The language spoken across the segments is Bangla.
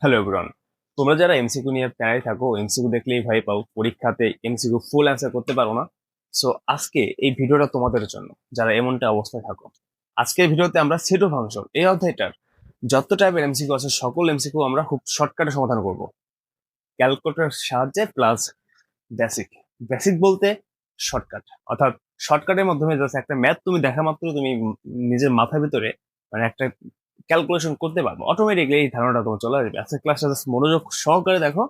হ্যালো এভরিওয়ান তোমরা যারা এমসিকিউ নিয়ে প্যারায় থাকো এমসিকিউ দেখলেই ভয় পাও, পরীক্ষাতে এমসিকিউ ফুল অ্যান্সার করতে পারো না। সো আজকে এই ভিডিওটা তোমাদের জন্য, যারা এমনটা অবস্থায় থাকো। আজকের ভিডিওতে আমরা সেটো ফাংশন এই অধ্যায়টার যত টাইপের এমসিকিউ আছে, সকল এমসিকিউ আমরা খুব শর্টকাটে সমাধান করব। ক্যালকুলেটরের সাহায্যে প্লাস বেসিক বেসিক বলতে শর্টকাট অর্থাৎ শর্টকাটের মাধ্যমে জাস্ট একটা ম্যাথ তুমি দেখা মাত্র, তুমি নিজের মাথার ভিতরে মানে একটা ক্যালকুলেশন করতে পারব। অটোমেটিকলি এই ধারণাটা তোমার চলে আসবে। আজকের ক্লাসটা জাস্ট মনোযোগ সহকারে দেখো,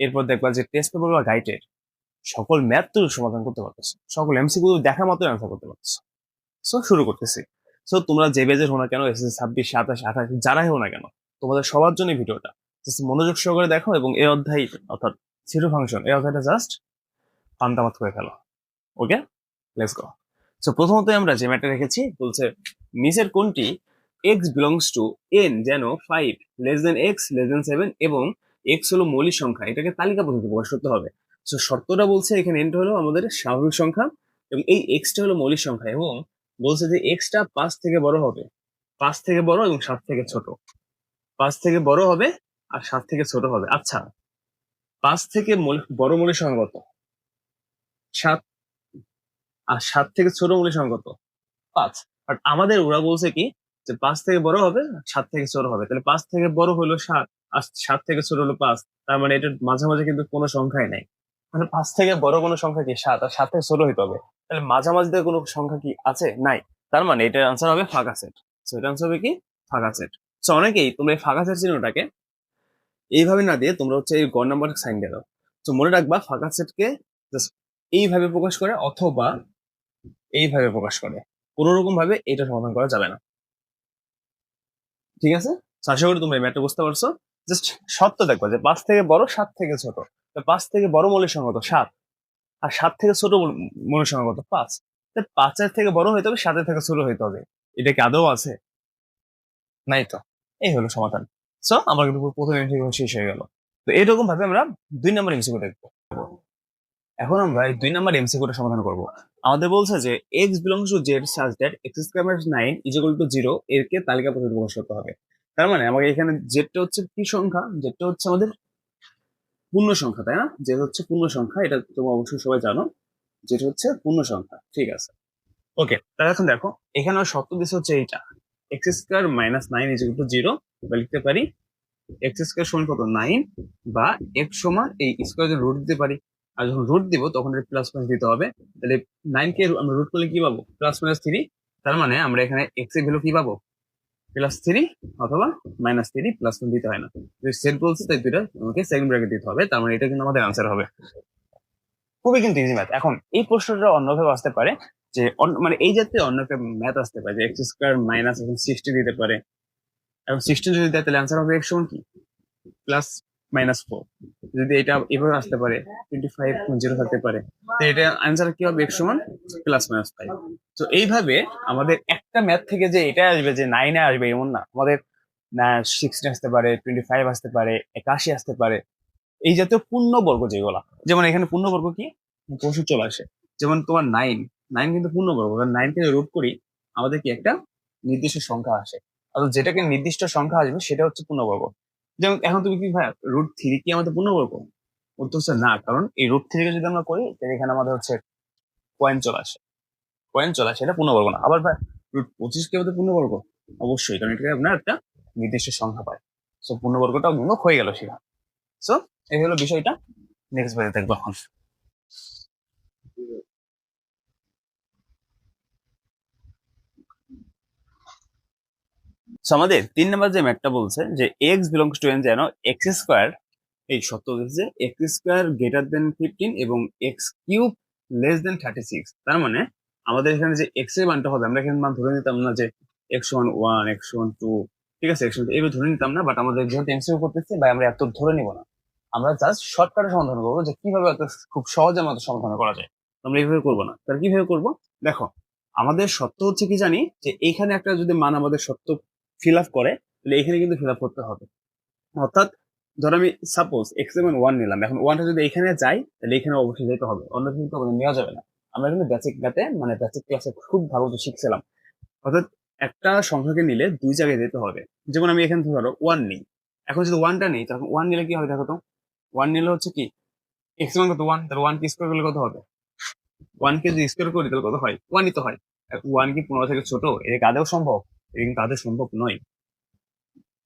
এরপর দেখবা যে টেস্ট পেপার বা গাইডের সকল ম্যাথ তুমি সমাধান করতে পারতেছো। সকল এমসিকিউ দেখা মাত্র অ্যান্সার করতে পারতেছো। সো শুরু করতেছি। সো তোমরা যে বেজের হো না কেন এসএসসি ছাব্বিশ, সাতাশ, আঠাশ, যারাই হো না কেন, তোমাদের সবার জন্য ভিডিওটা। জাস্ট মনোযোগ সহকারে দেখো এবং এই অধ্যায়, অর্থাৎ জিরো ফাংশন এই অধ্যায়টা জাস্ট পান্তামাত করে ফেলো। ওকে লেটস গো সো প্রথমত আমরা যে ম্যাটটা রেখেছি, বলছে নিচের কোনটি? এক্স বিলংস টু এন যেন five less than x less than seven এবং এক্স হলো মৌলিক সংখ্যা। এটাকে তালিকা পদ্ধতি প্রকাশ করতে হবে। সো শর্তটা বলছে এখানে এনটা হলো আমাদের স্বাভাবিক সংখ্যা এবং এই এক্সটা হলো মৌলিক সংখ্যা এবং বলছে যে এক্সটা পাঁচ থেকে বড় হবে। পাঁচ থেকে বড় এবং সাত থেকে ছোট। পাঁচ থেকে বড় হবে আর সাত থেকে ছোট হবে। আচ্ছা পাঁচ থেকে বড় মৌলিক সংখ্যা কত? সাত আর সাত থেকে ছোট মৌলিক সংখ্যা কত? পাঁচ। বাট আমাদের ওরা বলছে কি যে পাঁচ থেকে বড় হবে, সাত থেকে ছোট হবে। তাহলে পাঁচ থেকে বড় হলো সাত, আর সাত থেকে ছোট হলো পাঁচ। তার মানে এটার মাঝামাঝি কিন্তু কোনো সংখ্যাই নাই। মানে পাঁচ থেকে বড় কোনো সংখ্যা কি সাত? আর সাত থেকে ছোট হইতে হবে। তাহলে মাঝামাঝিতে কোনো সংখ্যা কি আছে? নাই। তার মানে এটার আনসার হবে ফাঁকা সেট। সো এটা আনসার হবে কি? ফাঁকা সেট। সো অনেকেই তোমরা এই ফাঁকা সেট চিহ্নটাকে এইভাবে না দিয়ে তোমরা হচ্ছে এই গড় নাম্বার সাইন দিয়ে দাও। তো মনে রাখবা ফাঁকা সেটকে জাস্ট এইভাবে প্রকাশ করে অথবা এইভাবে প্রকাশ করে। কোনো রকম ভাবে এটা সমাধান করা যাবে না। ঠিক আছে? আশা করি তোমরা এই ম্যাটটা বুঝতে পারছ। জাস্ট সত্য দেখবা যে পাঁচ থেকে বড়, সাত থেকে ছোট। পাঁচ থেকে বড় মৌলিক সংখ্যা কত? সাত। আর সাত থেকে ছোট মৌল- মৌলিক সংখ্যা কত? পাঁচ। পাঁচের থেকে বড় হইতে হবে, সাতের থেকে ছোট হইতে হবে। এটা কি আদৌ আছে? নাই তো। এই হলো সমাধান। সো আমার কিন্তু পুরো প্রথম এমসিকিউ শেষ হয়ে গেল। তো এইরকম ভাবে আমরা দুই নম্বর এমসিকিউ দেখব। এখন আমরা এই দুই নম্বর এমসিকিউটা সমাধান করব। আমাদের বলছে যে x belongs to Z such that x square nine is equal to zero এরকে তালিকা পদ্ধতি প্রকাশ করতে হবে। তার মানে আমাকে এখানে জেডটা হচ্ছে কি সংখ্যা? জেডটা হচ্ছে আমাদের পূর্ণ সংখ্যা, তাই না? যেটা হচ্ছে পূর্ণ সংখ্যা, এটা তোমরা অবশ্যই সবাই জানো। যেটা হচ্ছে পূর্ণ সংখ্যা, ঠিক আছে। ওকে তাহলে এখন দেখো, এখানে সত্য দিচ্ছে হচ্ছে এইটা। X square minus nine is to zero লিখতে পারি এক্স স্কোয়ার সমান কত? নাইন বা এক্স সমান এই স্কোয়ার রুট দিতে পারি। আর যখন রুট দিব, তখন এটা প্লাস মাইনাস দিতে হবে। তাহলে নাইন কে আমরা রুট করলে কি পাবো? প্লাস মাইনাস থ্রি তার মানে আমরা এখানে এক্সের ভ্যালু কি পাবো? প্লাস থ্রি অথবা মাইনাস থ্রি প্লাস ওয়ান দিতে হয় না। যদি সেট বলছে তাই দুইটা আমাকে সেকেন্ড ব্র্যাকেট দিতে হবে, তার মানে এটা কিন্তু আমাদের আনসার হবে। খুবই কিন্তু ইজি ম্যাথ এখন এই প্রশ্নটা অন্যভাবে আসতে পারে যে মানে এই জাতীয় অন্য একটা ম্যাথ আসতে পারে যে এক্স স্কোয়ার মাইনাস এখন সিক্সটি দিতে পারে। এবং সিক্সটি যদি দেয়, তাহলে আনসার হবে এক্স সমান কি? প্লাস মাইনাস ফোর যদি এটা এভাবে আসতে পারে টোয়েন্টি ফাইভ জিরো থাকতে পারে, তো এটা আনসার কি হবে? এক্স সমান প্লাস মাইনাস ফাইভ তো এইভাবে আমাদের একটা ম্যাথ থেকে যে এটা আসবে, যে নাইনে আসবে, এমন না। আমাদের সিক্সটি আসতে পারে টোয়েন্টি ফাইভ আসতে পারে, একাশি আসতে পারে। এই জাতীয় পূর্ণবর্গ যেগুলা, যেমন এখানে পূর্ণবর্গ কি? পশু চলে আসে। যেমন তোমার নাইন নাইন কিন্তু পূর্ণবর্গ। কারণ নাইন থেকে রুট করি, আমাদের কি একটা নির্দিষ্ট সংখ্যা আসে। অর্থাৎ যেটাকে নির্দিষ্ট সংখ্যা আসবে, সেটা হচ্ছে পূর্ণবর্গ। যেমন এখন তুমি কি ভাই রুট থ্রি কি আমাদের পূর্ণবর্গ? উত্তর হচ্ছে না, কারণ এই রুট থ্রিকে যদি আমরা করি, তাহলে এখানে আমাদের হচ্ছে পয়েন্ট চলে আসে। পয়েন্ট চলে আসে, এটা পূর্ণবর্গ না। আবার ভাই রুট পঁচিশ কি আমাদের পূর্ণবর্গ? অবশ্যই, কারণ এটাকে আপনার একটা নির্দিষ্ট সংখ্যা পায় সো পূর্ণবর্গটা গুণক হয়ে গেল সেটা সো এই হলো বিষয়টা। নেক্সট ভাই দেখব এখন। আমাদের তিন নম্বর যে ম্যাথটা বলছে, যে এক্স বিলংস টু এন যেন এক্স স্কোয়ার এই সত্য দিচ্ছে x square greater than fifteen এবং x cube less than thirty six তার মানে আমাদের এখানে যে এক্সের মানটা হবে, আমরা এখানে মান ধরে নিতাম না যে x one one x one two ঠিক আছে? এক্স এইভাবে ধরে নিতাম না বাট আমাদের যেহেতু এমসিউ করতেছি বা আমরা এত ধরে নিব না। আমরা জাস্ট শর্টকাটে সমাধান করব, যে কীভাবে খুব সহজে আমাদের সমাধান করা যায়। আমরা এইভাবে করব না। তাহলে কীভাবে করব? দেখো, আমাদের সত্য হচ্ছে কি জানি? যে এইখানে একটা যদি মান আমাদের সত্য ফিল আপ করে, তাহলে এখানে কিন্তু ফিল আপ করতে হবে। অর্থাৎ ধর আমি সাপোজ এক্স এম ওয়ান নিলাম, এখন ওয়ানটা যদি এখানে যাই তাহলে এখানে অবশ্যই যেতে হবে, অন্য কিন্তু আমাদের নেওয়া যাবে না। আমরা কিন্তু বেসিক ম্যাথে মানে বেসিক ক্লাসে খুব ভালো মতো শিখছিলাম। অর্থাৎ একটা সংখ্যাকে নিলে দুই জায়গায় যেতে হবে। যেমন আমি এখান ধরো ওয়ান নিই, এখন যদি ওয়ানটা নেই তখন ওয়ান নিলে কি হবে দেখো তো? ওয়ান নিলে হচ্ছে কি? এক্স মান কত? ওয়ান তাহলে ওয়ান কি স্কোয়ার করলে কত হবে? ওয়ান কে যদি স্কোয়ার করি, তাহলে কত হয়? ওয়ানই তো হয়। ওয়ান কি পনেরো থেকে ছোট? এটা কি আদেও সম্ভব। কিন্তু আদেও সম্ভব নয়।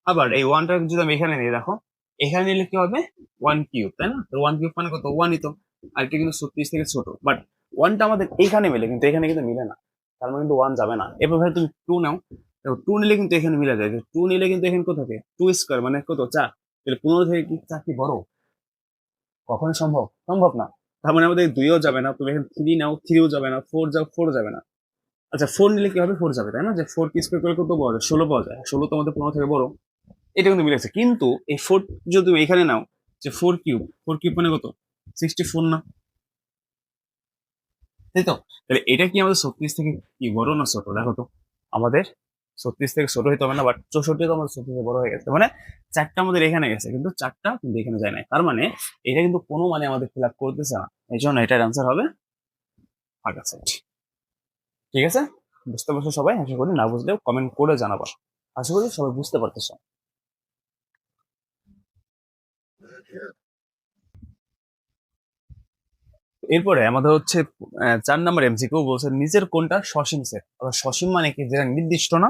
আবার এই ওয়ানটা যদি আমি এখানে নিয়ে দেখো, এখানে নিলে কি হবে? ওয়ান কিউব তাই না? ওয়ান কিউব মানে কত? ওয়ানই তো। আর এটা কিন্তু ছত্রিশ থেকে ছোট। বাট ওয়ানটা আমাদের এইখানে মিলে, কিন্তু এখানে কিন্তু মিলে না। তার মানে কিন্তু ওয়ান যাবে না। ভাই তুমি টু নাও। টু নিলে কিন্তু এখানে মিলে যায়। টু নিলে কিন্তু এখানে কত থাকে? টু স্কোয়ার মানে কত? চার। তাহলে পনেরো থেকে কি? চার কি বড়? কখন সম্ভব? সম্ভব না। তার মানে আমাদের দুইও যাবে না। তুমি এখানে থ্রি নাও থ্রিও যাবে না ফোর যাও ফোর যাবে না। আচ্ছা ফোর নিলে কি হবে ফোর যাবে, তাই না? যে ফোর কি স্কোয়ার করলে কত পাওয়া যায়? ষোলো পাওয়া যায়। ষোলো তো আমাদের পনেরো থেকে বড়। এটা কিন্তু মিলেছে কিন্তু এই ফোর যদি এখানে নাও, যে ফোর কিউব ফোর কিউব মানে কত? সিক্সটি ফোর না? তাই তো? তাহলে এটা কি আমাদের ছত্রিশ থেকে কি বড় না ছোট? দেখো তো, আমাদের ছত্রিশ থেকে ছোট হইতে হবে না বাট চৌষট্টি তো আমাদের ছত্রিশ বড় হয়ে গেছে। মানে চারটা আমাদের এখানে গেছে, কিন্তু চারটা কিন্তু এখানে যায় নাই। তার মানে এটা কিন্তু কোনো মানে আমাদের ফিল আপ করতেছে না। এই জন্য এটার অ্যান্সার হবে ফাঁকা সেট ঠিক আছে? বুঝতে পারছ সবাই? আশা করি না বুঝলেও কমেন্ট করে জানাবা। আশা করি সবাই বুঝতে পারতেছ। এরপরে আমাদের হচ্ছে চার নম্বর এমসিকিউ বলছে, নিজের কোনটা সসীম সেট অর্থাৎ সসীম মানে কি? যেটা নির্দিষ্ট না?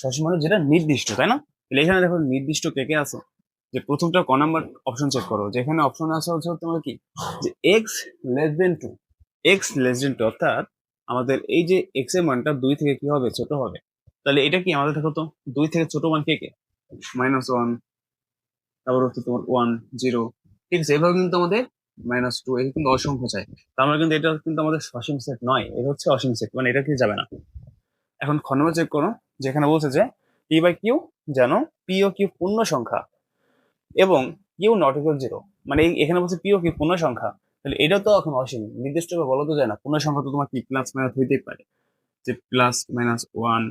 সসীম মানে যেটা নির্দিষ্ট, তাই না? তাহলে এখানে দেখো নির্দিষ্ট কে কে আছে? যে প্রথমটা ক নাম্বার অপশন চেক করো। যেখানে অপশন আছে হচ্ছে তোমার কি? যে x less than two x less than two অর্থাৎ আমাদের এই যে এক্সের মানটা দুই থেকে কি হবে? ছোট হবে। তাহলে এটা কি আমাদের দেখো তো দুই থেকে ছোট মান কে কে? মাইনাস ওয়ান তারপর হচ্ছে তোমার ওয়ান জিরো ঠিক আছে, এভাবে কিন্তু আমাদের মাইনাস টু এটা কিন্তু অসংখ্য চাই। তার মানে কিন্তু এটা কিন্তু আমাদের সসীম সেট নয়, এটা হচ্ছে অসীম সেট মানে এটা কি যাবে না। এখন খ নম্বর চেক করো, যেখানে বলছে যে পি বাই কিউ যেন পি ও কিউ পূর্ণ সংখ্যা এবং কিউ নট ইকুয়াল জিরো মানে এখানে বলছে পি ও কিউ পূর্ণ সংখ্যা। তাহলে এটাও তো এখন অসীম নির্দিষ্ট করে বলা তো যায় না পূর্ণ সংখ্যা তো তোমার কি প্লাস মাইনাস হইতেই পারে। যে plus minus one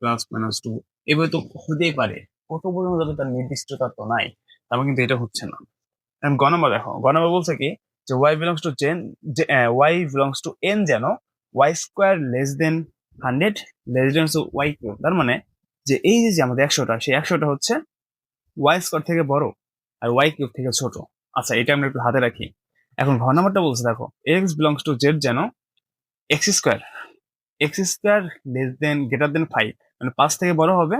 plus minus two এভাবে তো হতেই পারে। কত পর্যন্ত যাবে তার নির্দিষ্টতা তো নাই, তারপর কিন্তু এটা হচ্ছে না। এখন গ নম্বর দেখো, গ নম্বর বলছে কি, যে y belongs to Z y belongs to N যেন y square less than hundred less than y q তার মানে যে এই যে আমাদের একশোটা, সেই একশোটা হচ্ছে ওয়াই স্কোয়ার থেকে বড় আর ওয়াই কিউব থেকে ছোট। আচ্ছা এটা আমরা একটু হাতে রাখি। এখন ঘর নাম্বারটা বলছে, দেখো এক্স বিলংস টু জেড যেন x square x square less than greater than five মানে পাঁচ থেকে বড় হবে,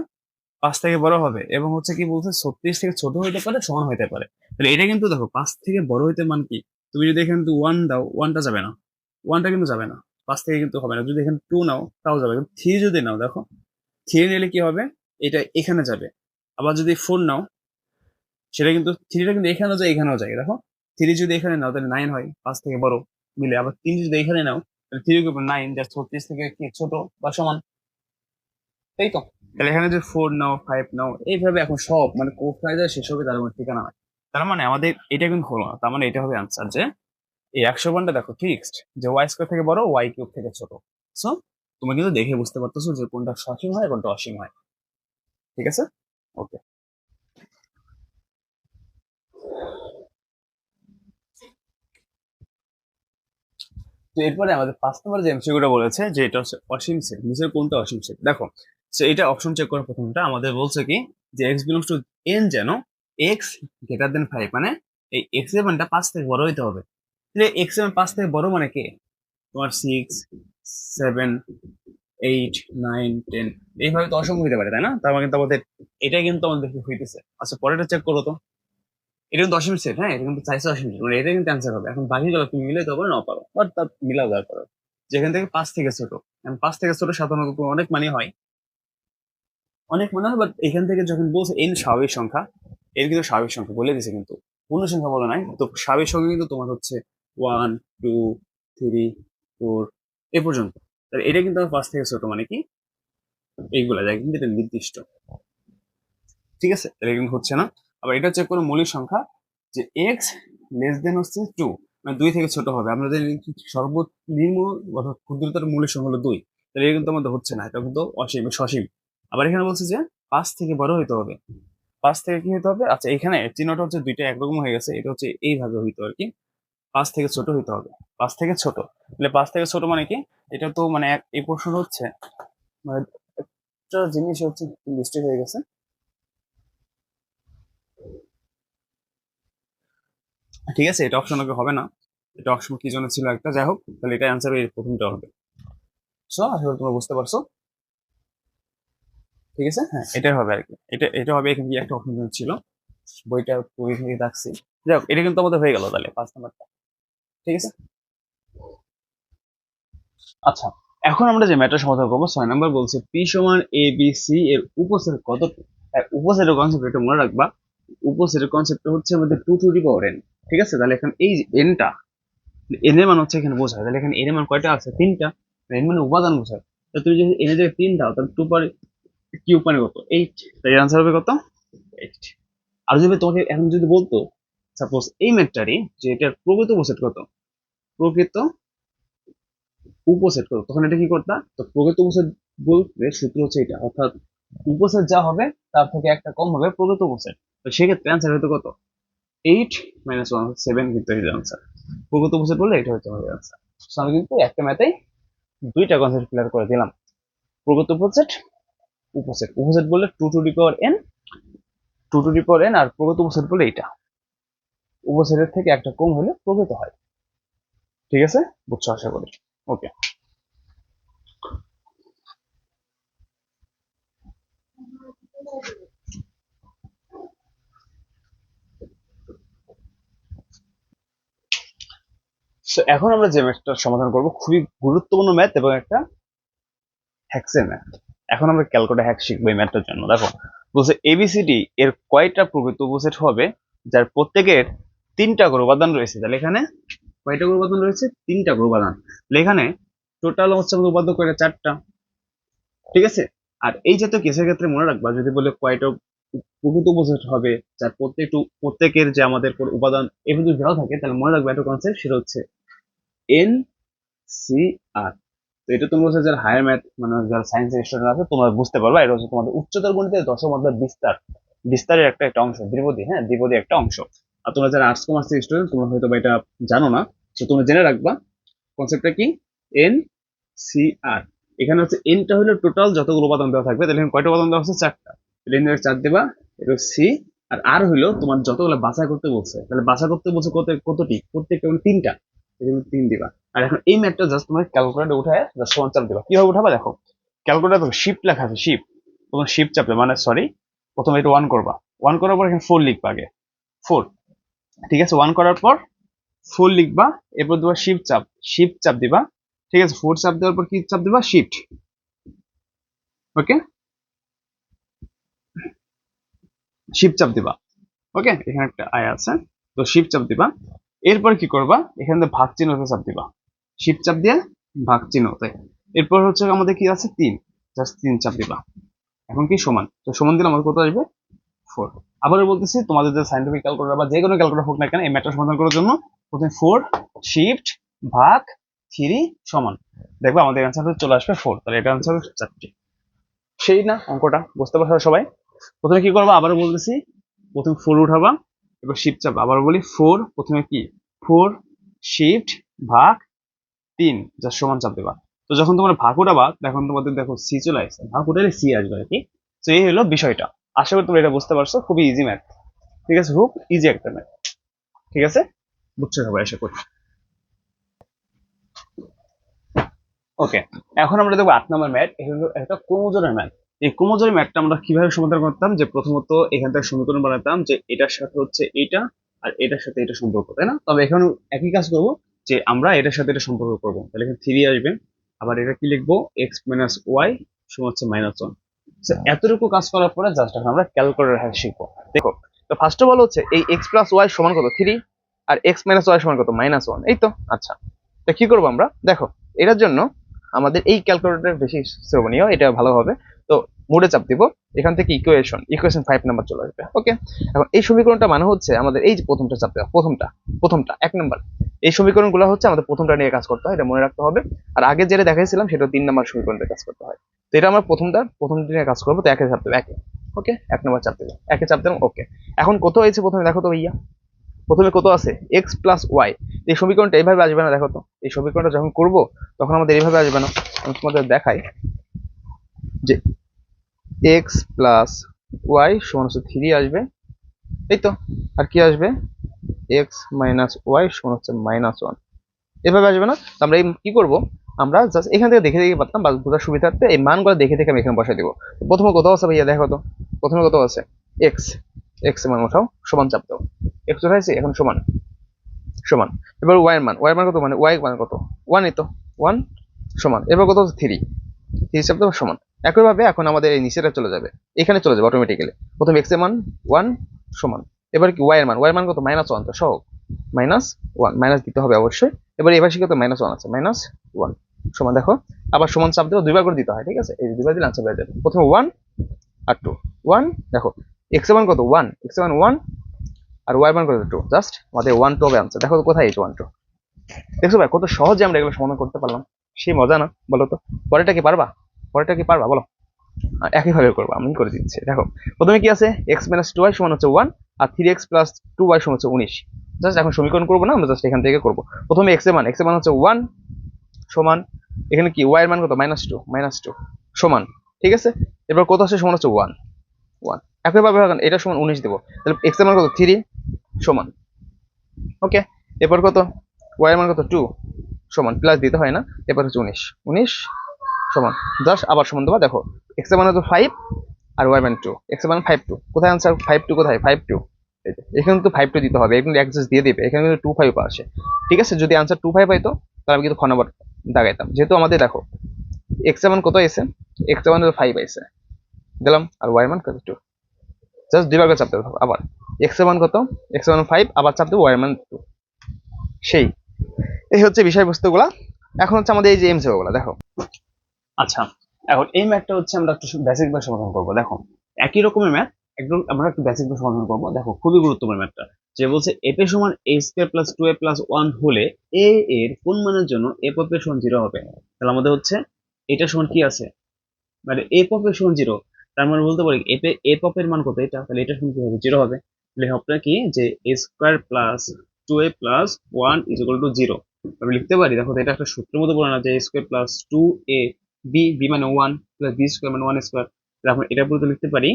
পাঁচ থেকে বড় হবে, এবং হচ্ছে কি বলছে ছত্রিশ থেকে ছোট হইতে পারে, সমান হইতে পারে। তাহলে এটা কিন্তু দেখো, পাঁচ থেকে বড় হইতে মান কি? তুমি যদি এখানে ওয়ান দাও ওয়ানটা যাবে না। ওয়ানটা কিন্তু যাবে না। পাঁচ থেকে কিন্তু হবে না। যদি এখানে টু নাও, তাও যাবে। কিন্তু থ্রি যদি নাও, দেখো থ্রি নিলে কি হবে? এটা এখানে যাবে। আবার যদি ফোর নাও, সেটা কিন্তু থ্রিটা কিন্তু এখানেও যায় এখানেও যায়। দেখো থ্রি যদি এখানে নাও, তাহলে নাইন হয়, পাঁচ থেকে বড় মিলে। আবার তিন যদি এখানে নাও, তাহলে থ্রি নাইন যা ছত্রিশ থেকে কি ছোট বা সমান? তাই তো। তাহলে এখানে যে ফোর নাও ফাইভ নাও, এইভাবে এখন সব মানে কোথায় যায় সেসবে তার মধ্যে ঠিকানা হয় তার মানে আমাদের এটা কিন্তু হলো না, তার মানে এটা হবে আনসার যে, এই একশো ওয়ানটা দেখো ফিক্সড যে ওয়াই স্কোয়ার থেকে বড় ওয়াই কিউব থেকে ছোট। সো তুমি কিন্তু দেখে বুঝতে পারতেছো যে কোনটা সসীম হয়, কোনটা অসীম হয়। ঠিক আছে? ওকে তো এরপরে আমাদের পাঁচ নম্বর যে এমসিকিউটা বলেছে, যে এটা হচ্ছে অসীম সেট, নিচের কোনটা অসীম সেট? দেখো, সো এটা অপশন চেক করার প্রথমটা আমাদের বলছে কি, যে এক্স বিলংস টু এন যেন এক্স গ্রেটার দেন ফাইভ মানে এই এক্স মানটা পাঁচ থেকে বড় হইতে হবে। এক্সের পাঁচ থেকে বড় মানে কে? তোমার six seven eight nine ten এইভাবে তো অসংখ্য হইতে পারে, তাই না? তার মানে কিন্তু আমাদের এটা কিন্তু আমাদের হইতেছে। আচ্ছা পরেটা চেক করো তো। এটা কিন্তু অসীম সেট হ্যাঁ? এটা কিন্তু চাইছে অসীম সেট মানে এটা কিন্তু অ্যান্সার হবে। এখন বাকি গেলো তুমি মিলাইতে পারো না পারো। বাট তার মিলাও দেওয়ার পারো যেখান থেকে পাঁচ থেকে ছোট। পাঁচ থেকে ছোট সাধারণত অনেক মানে হয়। অনেক মনে হয় বাট এখান থেকে যখন বলছে এন স্বাভাবিক সংখ্যা, এর কিন্তু স্বাভাবিক সংখ্যা বলে দিছে কিন্তু। পূর্ণ সংখ্যা বলে নাই। তো স্বাভাবিক সংখ্যা কিন্তু তোমার হচ্ছে ওয়ান টু থ্রি ফোর এ পর্যন্ত। তাহলে এটা কিন্তু আমার পাঁচ থেকে ছোট মানে কি? এইগুলা যায় কিন্তু এটা নির্দিষ্ট। ঠিক আছে? এটা কিন্তু হচ্ছে না? আবার এটা হচ্ছে কোনো মৌলিক সংখ্যা যে এক্স লেস দেন হচ্ছে টু মানে দুই থেকে ছোট হবে। কি সর্বনিম্ন অর্থাৎ ক্ষুদ্রতর মৌলিক সংখ্যা হলো দুই, তাহলে এটা কিন্তু আমাদের হচ্ছে না, এটা কিন্তু অসীম সসীম। আবার এখানে বলছে যে পাঁচ থেকে বড় হইতে হবে। পাঁচ থেকে কি হতে হবে? আচ্ছা এখানে চিহ্নটা হচ্ছে দুইটা একরকম হয়ে গেছে, এটা হচ্ছে এইভাবে হইতে আর কি। পাঁচ থেকে ছোট হইতে হবে, পাঁচ থেকে ছোট। তাহলে পাঁচ থেকে ছোট মানে কি? এটা তো মানে এই প্রশ্ন হচ্ছে মানে একটা জিনিস হচ্ছে মিস্টেক হয়ে গেছে। ঠিক আছে, এটা অপশন হবে না। এটা অপশন কি জন্য ছিল একটা? যাই হোক, তাহলে এটা অ্যান্সার এই প্রথমটা হবে। সো আশা করি তোমরা বুঝতে পারছ। ঠিক আছে? হ্যাঁ এটাই হবে আর কি। এটা এটা হবে এখানে একটা অপশন ছিল। বইটা বই থেকে রাখছি। যাই এটা কিন্তু আমাদের হয়ে গেল তাহলে, পাঁচ নাম্বারটা। ঠিক আছে? আচ্ছা এখন আমরা যে ম্যাটার সমাধান করব, ছয় নাম্বার বলছে পি সমান এ বি সি এর উপসেট কত? উপসেটের কনসেপ্ট এটা মনে রাখবা। উপসেটের কনসেপ্ট হচ্ছে আমাদের two to the power n ঠিক আছে? তাহলে এখন এই এনটা এন এর মান হচ্ছে এখানে বোঝায়। তাহলে এখানে এন এর মান কয়টা আছে? তিনটা। এন মানে উপাদান বোঝায়। তো তুমি যদি এনে যদি তিন দাও, তাহলে টু পারে কিউব মানে কত? এইট তাই আনসার হবে কত? এইট আর যদি তোমাকে এখন যদি বলতো সাপোজ এই ম্যাটটারই যে এটার প্রকৃত উপসেট কত? প্রকৃত উপসেট কত? তখন এটা কি করতা? তো প্রকৃত উপসেট বলতে সূত্র হচ্ছে এটা। অর্থাৎ উপসেট যা হবে, তার থেকে একটা কম হবে প্রকৃত উপসেট। তো সেক্ষেত্রে অ্যান্সার হতো কত? এইট মাইনাস ওয়ান সেভেন কিন্তু এই আনসার প্রকৃত উপসেট বললে এটা হচ্ছে আমাদের আনসার আমি কিন্তু একটা ম্যাথেই দুইটা কনসেপ্ট ক্লিয়ার করে দিলাম। প্রকৃত উপসেট উপসেট। উপসেট বললে two to the n two to the n আর প্রকৃত উপসেট বলে এইটা। উপসেটের থেকে একটা কম হলে প্রকৃত হয়। ঠিক আছে? বুঝছ, আশা করি। ওকে So, এখন আমরা যে ম্যাথটার সমাধান করব খুবই গুরুত্বপূর্ণ ম্যাথ এবং একটা হ্যাক্সের ম্যাথ। এখন আমরা ক্যালকুলেটর হ্যাক শিখব এই ম্যাথটার জন্য। দেখো বলছে এবিসিডি এর কয়টা প্রকৃত উপসেট হবে যার প্রত্যেকের তিনটা করে উপাদান রয়েছে। তাহলে এখানে কয়টা করে উপাদান রয়েছে? তিনটা করে উপাদান। তাহলে এখানে টোটাল হচ্ছে আমাদের উপাদান কয়টা? চারটা। ঠিক আছে? আর এই জাতীয় কেসের ক্ষেত্রে মনে রাখবা যদি বলে কয়টা প্রকৃত উপসেট হবে যার প্রত্যেকটু প্রত্যেকের যে আমাদের উপাদান যদি দেওয়া থাকে তাহলে মনে রাখবে একটা কনসেপ্ট সেটা হচ্ছে এন সি আর তো এটা তোমরা হচ্ছে যারা হায়ার ম্যাথ মানে যারা সায়েন্সের স্টুডেন্ট আছে, তোমরা বুঝতে পারবা। এটা হচ্ছে তোমাদের উচ্চতর গণিতের দশম অধ্যায় বিস্তার। বিস্তারের একটা একটা অংশ, দ্বিপদী হ্যাঁ? দ্বিপদী একটা অংশ। আর তোমরা যারা আর্টস কমার্সের স্টুডেন্ট তোমরা হয়তো বা এটা জানো না। তো তোমরা জেনে রাখবা কনসেপ্টটা কি? এন সি আর এখানে হচ্ছে এনটা হলো টোটাল যতগুলো উপাদান দেওয়া থাকবে, তাহলে কয়টা উপাদান দেওয়া হচ্ছে চারটা। এন চার দেবা, এটা সি আর আর হইল তোমার যতগুলো বাছাই করতে বলছে। তাহলে বাছাই করতে বলছে কত কতটি? প্রত্যেকটা মানে তিনটা। এখানে তিন দিবা। আর এখন এই ম্যাথটা জাস্ট তোমার ক্যালকুলেটর উঠায় জাস্ট সমান দিবা। কীভাবে উঠাবা দেখো? ক্যালকুলেটর শিফট লেখা আছে শিফট তোমার শিফট চাপবে মানে সরি প্রথমে এটা ওয়ান করবা। ওয়ান করার পর এখানে ফোর লিখবা আগে। ফোর ঠিক আছে ওয়ান করার পর ফোর লিখবা, এরপর দেবা শিফট চাপ শিফট চাপ দিবা। ঠিক আছে ফোর চাপ দেওয়ার পর কি চাপ দিবা? শিফট ওকে শিফট চাপ দিবা। ওকে এখানে একটা আয় আছে। তো শিফট চাপ দিবা। এরপর কি করবা? এখান থেকে ভাগ চিহ্নতে চাপ দিবা। শিফট চাপ দিয়ে ভাগ চিহ্নতে। এরপর হচ্ছে আমাদের কি আছে? তিন। জাস্ট তিন চাপ দিবা। এখন কি? সমান। তো সমান দিলে আমাদের কত আসবে? ফোর আবারও বলতেছি, তোমাদের যে সাইন্টিফিক ক্যালকুলেটর বা যে কোনো ক্যালকুলেটর হোক না কেন, এই ম্যাটার সমাধান করার জন্য প্রথমে ফোর শিফট ভাগ থ্রি সমান। দেখবে আমাদের অ্যান্সার চলে আসবে ফোর তাহলে এটা অ্যান্সার চারটি। সেই না, অঙ্কটা। বুঝতে পারছ সবাই? প্রথমে কি করবা? আবারও বলতেছি, প্রথমে ফোর উঠাবা। এবার শিফট চাপ, আবার বলি ফোর প্রথমে কি? ফোর শিফট ভাগ তিন, যা সমান চাপ দেবা তো যখন তোমরা ভাগ উঠাবা, তখন তোমাদের দেখো সি চলে আসছে। ভাগ উঠালে সি আসবে আর কি? তো এই হলো বিষয়টা। আশা করি তোমরা এটা বুঝতে পারছ, খুবই ইজি ম্যাথ ঠিক আছে, খুব ইজি একটা ম্যাথ ঠিক আছে? বুঝছ সবাই আশা করি। ওকে এখন আমরা দেখব আট নম্বর ম্যাথ এটা হলো একটা ক্রোমোজোমের ম্যাথ এই ক্রোমোজোমের ম্যাথটা আমরা কীভাবে সমাধান করতাম? যে প্রথমত এখান থেকে সমীকরণ বানাতাম যে এটার সাথে হচ্ছে এটা আর এটার সাথে এটা সম্পর্ক, তাই না? তবে এখানে একই কাজ করব যে আমরা এটার সাথে এটা সম্পর্ক করব। তাহলে এখানে থ্রি আসবে আবার এটা কি লিখব? এক্স মাইনাস ওয়াই সমান হচ্ছে মাইনাস ওয়ান এতটুকু কাজ করার পরে জাস্ট এখন আমরা ক্যালকুলেটর হ্যাক শিখব। দেখো, তো ফার্স্ট অফ অল হচ্ছে এই এক্স প্লাস ওয়াই সমান কত? থ্রি আর এক্স মাইনাস ওয়াই সমান কত? মাইনাস ওয়ান এই তো? আচ্ছা। তো কি করব আমরা? দেখো, এটার জন্য আমাদের এই ক্যালকুলেটর বেশি শ্রবণীয়, এটা ভালো হবে। তো মোডে চাপ দিব, এখান থেকে ইকুয়েশন ইকুয়েশন ফাইভ নাম্বার চলে আসবে ওকে এখন এই সমীকরণটা মানে হচ্ছে আমাদের এই যে প্রথমটা চাপ দেওয়া, প্রথমটা প্রথমটা, এক নাম্বার এই সমীকরণগুলো হচ্ছে আমাদের প্রথমটা নিয়ে কাজ করতে হয়, এটা মনে রাখতে হবে। আর আগে যেটা দেখাইছিলাম, সেটা তিন নাম্বার সমীকরণটা কাজ করতে হয়। তো এটা আমরা প্রথমটা প্রথমটা নিয়ে কাজ করব, তো একে চাপ দেবো, একে ওকে এক নম্বর চাপ দেবো, একে চাপ দিলাম ওকে এখন কত হয়েছে প্রথমে, দেখো তো ভাইয়া। প্রথমে কত আছে? এক্স প্লাস ওয়াই এই সমীকরণটা এইভাবে আসবে না, দেখো তো। এই সমীকরণটা যখন করব, তখন আমাদের এইভাবে আসবে না। আমি তোমাদের দেখাই। যে এক্স প্লাস ওয়াই সমান হচ্ছে থ্রি আসবে। এই তো, আর কি আসবে? এক্স মাইনাস ওয়াই সমান হচ্ছে মাইনাস ওয়ান এভাবে আসবে না। আমরা এই কি করব? আমরা জাস্ট এখান থেকে দেখে দেখে পারতাম, বা বোঝার সুবিধার্থে এই মানগুলো দেখে দেখে আমি এখানে বসাই দেবো। প্রথমে কত আছে ভাইয়া? দেখো তো। প্রথমে কত আছে? এক্স এক্স মান উঠাও সমান চাপ দাও। এক্স উঠাইছি এখন সমান। সমান। এবার ওয়াই মান। ওয়াই মান কত? মানে ওয়াই মান কত? ওয়ানই তো। ওয়ান সমান। এবার কত হচ্ছে থ্রি থ্রি চাপ দাও, সমান। একইভাবে এখন আমাদের এই নিচেটা চলে যাবে। এখানে চলে যাবে অটোমেটিক্যালি প্রথম এক্সের মান ওয়ান সমান। এবার কি ওয়াই এর মান? ওয়াই মান কত? মাইনাস ওয়ান তো সহ মাইনাস ওয়ান মাইনাস দিতে হবে অবশ্যই। এবার এবার শিখে তো মাইনাস ওয়ান আছে। মাইনাস ওয়ান সমান দেখো। আবার সমান চাপ দেবো দুইবার করে দিতে হয়, ঠিক আছে? এই দুইবার দিলে আনসার বেড়ে যাবে। প্রথমে ওয়ান আর টু ওয়ান দেখো এক্স মান কত? ওয়ান এক্স মান ওয়ান আর ওয়াই মান কত? টু জাস্ট আমাদের ওয়ান টু হবে আনসার দেখো কোথায় এই ওয়ান টু দেখছ ভাই, কত সহজে আমরা এগুলো সমাধান করতে পারলাম। সেই মজা না, বলো তো? পরেরটা কি পারবা? পরেরটা কি পারবা? বলো। একইভাবে করব, আমি করে দিচ্ছি। দেখো, প্রথমে কি আছে? এক্স মাইনাস টু ওয়াই সমান হচ্ছে ওয়ান আর three x plus two y সমান হচ্ছে উনিশ। জাস্ট এখন সমীকরণ করব না, আমরা জাস্ট এখান থেকে করব। প্রথমে এক্সের মান এক্স মান হচ্ছে ওয়ান সমান, এখানে কি ওয়াই এর মান কত? মাইনাস টু মাইনাস টু সমান, ঠিক আছে? এবার কত আছে সমান হচ্ছে ওয়ান ওয়ান একইভাবে এখন এটা সমান উনিশ দেবো। তাহলে এক্সের মান কত? থ্রি সমান ওকে এরপর কত? ওয়াই এর মান কত? টু সমান প্লাস দিতে হয় না। এরপর হচ্ছে উনিশ। উনিশ সমান। দশ আবার সমান দেবা, দেখো এক্সের মান হচ্ছে ফাইভ আর ওয়াই মান টু এক্সের মান ফাইভ টু কোথায় আনসার ফাইভ টু কোথায়? ফাইভ টু এখানে তো ফাইভ টু দিতে হবে, এখানে অ্যাক্সেস দিয়ে দেবে, এখানে কিন্তু টু ফাইভ আসে। ঠিক আছে? যদি আনসার টু ফাইভ হয়তো তাহলে আমি কিন্তু খ নম্বর দাগাইতাম। যেহেতু আমাদের দেখো এক্সের মান কত এসে? এক্সের মান ফাইভ এসে। দিলাম, আর ওয়াই মান কত? টু জাস্ট দুইবার করে চাপ দেবো আবার। এক্সের মান কত? এক্সের মান ফাইভ আবার চাপ দেবো ওয়াই মান টু সেই। এই হচ্ছে বিষয়বস্তুগুলা। এখন হচ্ছে আমাদের এই যে এমসিও গুলা, দেখো। আচ্ছা এখন এই ম্যাথটা হচ্ছে আমরা একটু বেসিক ভাবে সমাধান করব। দেখো, একই রকমের ম্যাথ একদম আমরা একটু বেসিক ভাবে সমাধান করব। দেখো, খুবই গুরুত্বপূর্ণ ম্যাথটা যে বলছে এপ সমান a square plus two a plus one হলে এ এর কোন মানের জন্য এ পপ এর সমান জিরো হবে? তাহলে আমাদের হচ্ছে এটা সমান কি আছে? মানে এ পপ এর সমান জিরো তার মানে বলতে পারি এপে এ এর মান কত এটা? তাহলে এটা সমান কি হবে? জিরো হবে। তাহলে আপনার কি? যে a square plus two a plus one is equal to zero আমি লিখতে পারি? দেখো এটা একটা সূত্রের মতো বলে না যে a square plus two a b b মানে ওয়ান প্লাস বি স্কোয়ার মানে ওয়ান স্কোয়ার তাহলে আমরা এটা বলতে লিখতে পারি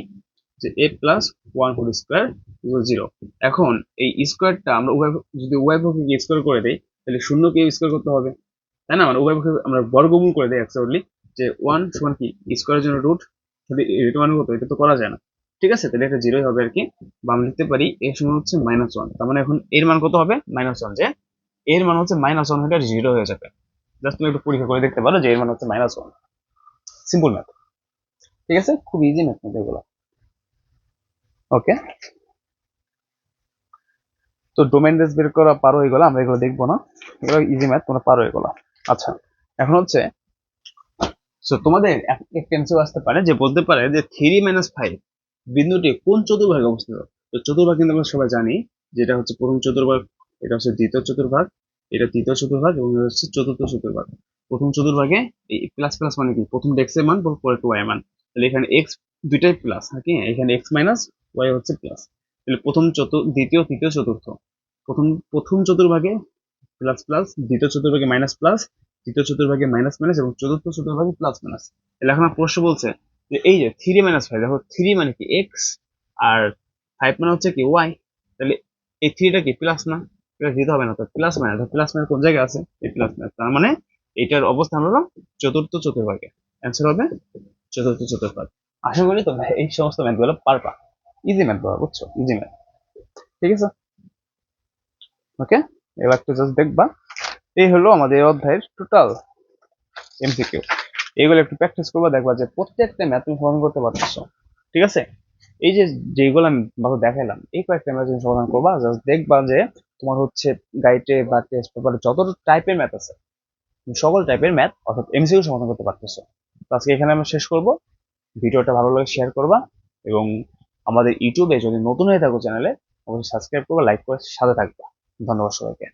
যে a plus one whole square zero এখন এই স্কোয়ারটা আমরা উভয়, যদি উভয় পক্ষে স্কোয়ার করে দেই, তাহলে শূন্যকে স্কোয়ার করতে হবে। তাই না? মানে উভয় পক্ষে আমরা বর্গমূল করে দেই অ্যাকচুয়ালি যে ওয়ান সমান কি? স্কোয়ারের জন্য রুট যদি এটা মানে কত? এটা তো করা যায় না। ঠিক আছে? তাহলে এটা জিরোই হবে আর কি। বা আমরা লিখতে পারি এর সমান হচ্ছে মাইনাস ওয়ান তার মানে এখন এর মান কত হবে? মাইনাস ওয়ান যে এর মান হচ্ছে মাইনাস ওয়ান হলে জিরো হয়ে যাবে। জাস্ট তুমি একটু পরীক্ষা করে দেখতে পারো যে এর মান হচ্ছে মাইনাস ওয়ান সিম্পল ম্যাথ ঠিক আছে? খুব ইজি ম্যাথ ম্যাথ এগুলো. ওকে তো ডোমেন রেস বের করা পারো এগুলো আমরা এগুলো দেখব না। এগুলো ইজি ম্যাথ তোমরা পারো এগুলো আচ্ছা এখন হচ্ছে সো তোমাদের একটা আসতে পারে যে বলতে পারে যে থ্রি মাইনাস ফাইভ বিন্দুটি কোন চতুর্ভাগে অবস্থিত? তো চতুর্ভাগ কিন্তু আমরা সবাই জানি, যেটা হচ্ছে প্রথম চতুর্ভাগ, এটা হচ্ছে দ্বিতীয় চতুর্ভাগ এটা তৃতীয় চতুর্ভাগ এবং হচ্ছে চতুর্থ চতুর্ভাগ। প্রথম চতুর্ভাগে এই প্লাস প্লাস মানে কি? প্রথম এক্সের মান পরে ওয়াই মান। তাহলে এখানে এক্স দুইটাই প্লাস নাকি এখানে এক্স মাইনাস ওয়াই হচ্ছে প্লাস তাহলে প্রথম চতুর দ্বিতীয়, তৃতীয়, চতুর্থ। প্রথম প্রথম চতুর্ভাগে প্লাস প্লাস দ্বিতীয় চতুর্ভাগে মাইনাস প্লাস তৃতীয় চতুর্ভাগে মাইনাস মাইনাস এবং চতুর্থ চতুর্ভাগে প্লাস মাইনাস তাহলে এখন প্রশ্ন বলছে যে এই যে থ্রি মাইনাস ফাইভ দেখো থ্রি মানে কি? এক্স আর ফাইভ মানে হচ্ছে কি ওয়াই তাহলে এই থ্রিটা কি প্লাস না? প্লাস দিতে হবে না, তো প্লাস মাইনাস প্লাস মাইনাস কোন জায়গায় আছে? এই প্লাস মাইনাস তার মানে এটার অবস্থান হলো চতুর্থ চতুর্ভাগে। অ্যান্সার হবে চতুর্থ চতুর্ভাগ। আশা করি তোমরা এই সমস্ত ম্যাথগুলো পারবা। ইজি ম্যাথ বাবা বুঝছ? ইজি ম্যাথ ঠিক আছে? ওকে এবার একটু জাস্ট দেখবা। এই হলো আমাদের অধ্যায়ের টোটাল এমসিকিউ এইগুলো একটু প্র্যাকটিস করবা, দেখবা যে প্রত্যেকটা ম্যাথ তুমি সমাধান করতে পারতেছো। ঠিক আছে? এই যে যেগুলো আমি দেখাইলাম, এই কয়েকটা ম্যাথ তুমি সমাধান করবা জাস্ট দেখবা যে তোমার হচ্ছে গাইডে বা টেস্ট পেপারে যত টাইপের ম্যাথ আছে সকল টাইপের ম্যাথ অর্থাৎ এমসিকিউ সমাধান করতে পারতেছো। তো আজকে এখানে আমরা শেষ করব। ভিডিওটা ভালো লাগে শেয়ার করবা এবং আমাদের ইউটিউবে যদি নতুন হয়ে থাকো চ্যানেলে অবশ্যই সাবস্ক্রাইব করবা লাইক করে সাথে থাকবা। ধন্যবাদ সবাইকে।